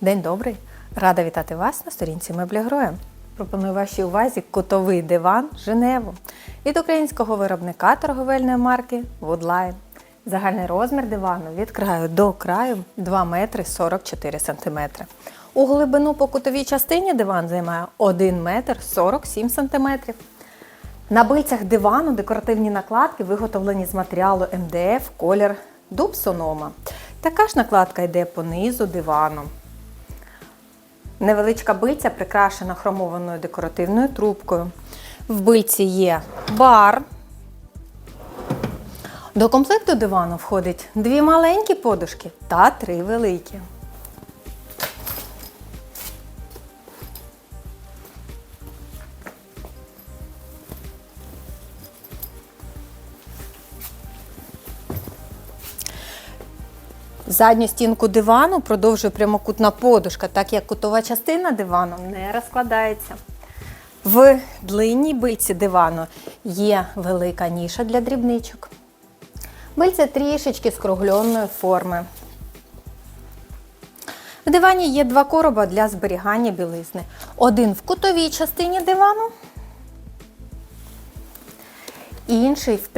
День добрий! Рада вітати вас на сторінці Меблі Гроя. Пропоную вашій увазі кутовий диван Женеву від українського виробника торговельної марки Woodline. Загальний розмір дивану від краю до краю 2 метри 44 сантиметри. У глибину по кутовій частині диван займає 1 метр 47 сантиметрів. На бильцях дивану декоративні накладки виготовлені з матеріалу МДФ колір дуб сонома. Така ж накладка йде по низу дивану. Невеличка бильця прикрашена хромованою декоративною трубкою. В бильці є бар. До комплекту дивану входить дві маленькі подушки та три великі. Задню стінку дивану продовжує прямокутна подушка, так як кутова частина дивану не розкладається. В длинній бильці дивану є велика ніша для дрібничок. Бильця трішечки скругленої форми. В дивані є два короба для зберігання білизни. Один в кутовій частині дивану, інший в,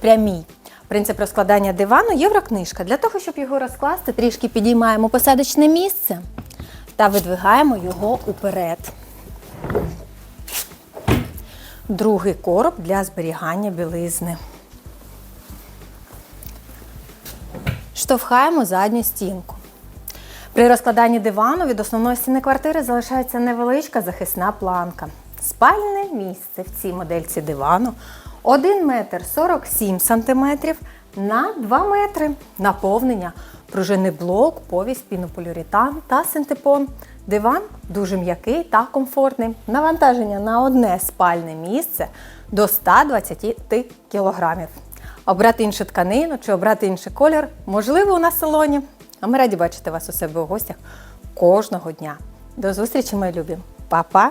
прямій. Принцип розкладання дивану єврокнижка. Для того, щоб його розкласти, трішки підіймаємо посадочне місце та видвигаємо його уперед. Другий короб для зберігання білизни. Штовхаємо задню стінку. При розкладанні дивану від основної стіни квартири залишається невеличка захисна планка. Спальне місце в цій модельці дивану 1 метр 47 сантиметрів на 2 метри. Наповнення, пружинний блок, повість, пінополіуретан та синтепон. Диван дуже м'який та комфортний. Навантаження на одне спальне місце до 120 кг. Обрати іншу тканину чи обрати інший колір можливо у нас в салоні. А ми раді бачити вас у себе у гостях кожного дня. До зустрічі, мої любі. Па-па!